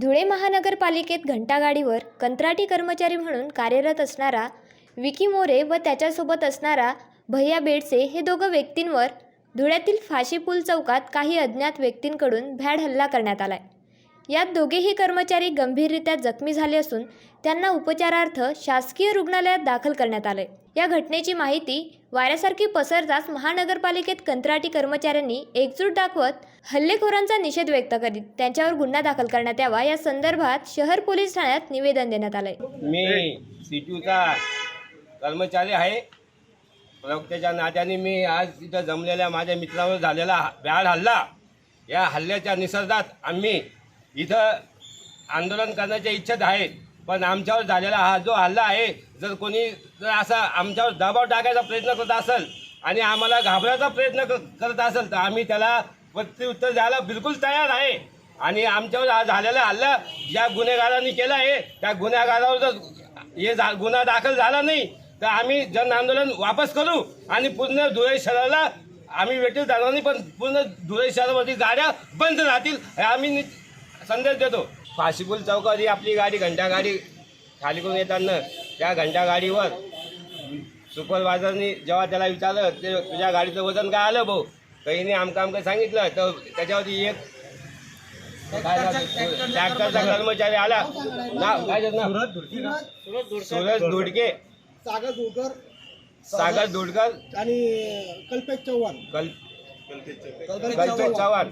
धुळे महानगरपालिकेत घंटागाडीवर कंत्राटी कर्मचारी म्हणून कार्यरत असणारा विकी मोरे व त्याच्यासोबत असणारा भैया बेडसे हे दोघं व्यक्तींवर धुळ्यातील फाशीपूल चौकात काही अज्ञात व्यक्तींकडून भ्याड हल्ला करण्यात आलाय. यात दोघेही कर्मचारी गंभीररित्या जखमी झाले असून त्यांना उपचारार्थ शासकीय रुग्णालयात दाखल करण्यात आले या घटनेची माहिती वाऱ्यासारखी पसरताच महानगरपालिकेत कंत्राटी कर्मचाऱ्यांनी एकजूट दाखवत हल्लेखोरांचा निषेध व्यक्त करीत त्यांच्यावर गुन्हा दाखल करण्यात यावा या संदर्भात शहर पोलीस ठाण्यात निवेदन देण्यात आले मी सीटूचा कर्मचारी आहे. प्रवक्त्याच्या नात्याने मी आज इथं जमलेल्या माझ्या मित्रावर झालेला भ्याड हल्ला. या हल्ल्याच्या निसर्गात आम्ही इथं आंदोलन करण्याच्या इच्छेत आहेत पण आमच्यावर झालेला हा जो हल्ला आहे जर कोणी जर असा आमच्यावर दबाव टाकायचा प्रयत्न करत असेल आणि आम्हाला घाबरायचा प्रयत्न करत असेल तर आम्ही त्याला प्रत्युत्तर द्यायला बिलकुल तयार आहे. आणि आमच्यावर हा झालेला हल्ला ज्या गुन्हेगारांनी केला आहे त्या गुन्हेगारावर जर हे झा गुन्हा दाखल झाला नाही तर आम्ही जन आंदोलन वापस करू आणि पूर्ण धुळे शहराला आम्ही वेटील जाणार नाही पण पूर्ण धुळे शहरावरती गाड्या बंद राहतील हे आम्ही नि- संदेश देतो. फाशीपूल चौकात ही आपली गाडी घंटा गाडी खाली करून येताना त्या घंटा गाडीवर सुपरवायझरनी जेव्हा त्याला विचारलं ते तुझ्या गाडीचं वजन काय आलं भाऊ? काही आमका आमका सांगितलं तर त्याच्यावरती एक? ट्रॅक्टरचा कर्मचारी आला. सुरज धुडके. सागर जोकर सागर धुडकर. आणि कल्पेश चव्हाण. कल कल्पेश कल्पेश चव्हाण.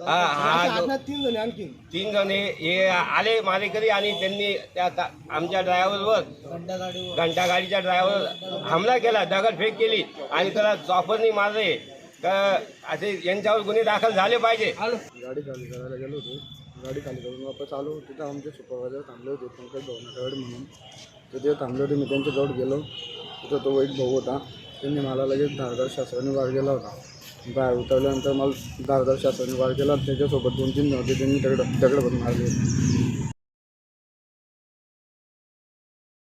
हा हा जो- तीन जण आणखी तीन जण हे हे आले मारेकरी आणि त्यांनी त्या आमच्या ड्रायव्हरवर घंटा गाडीच्या ड्रायव्हर हमला केला दगडफेक केली आणि त्याला चॉपरनी मारले. तर असे यांच्यावर गुन्हे दाखल झाले पाहिजे. गाडी खाली करायला गेलो होतो. गाडी खाली करून वापस आलो. तिथं आमचे सुपरवायझर थांबले होते पंकज भवनाकडे म्हणून. तर ते थांबले होते मी त्यांच्याजवळ गेलो. तिथं तो वाईट भाऊ होता. त्यांनी मला लगेच धारदार शास्त्राने वार केला होता. बाहेर उतरल्यानंतर मला धारदार शासनाने वार केला त्याच्यासोबत दोन तीन नव्हते त्यांनी दगड दगड पण मारले.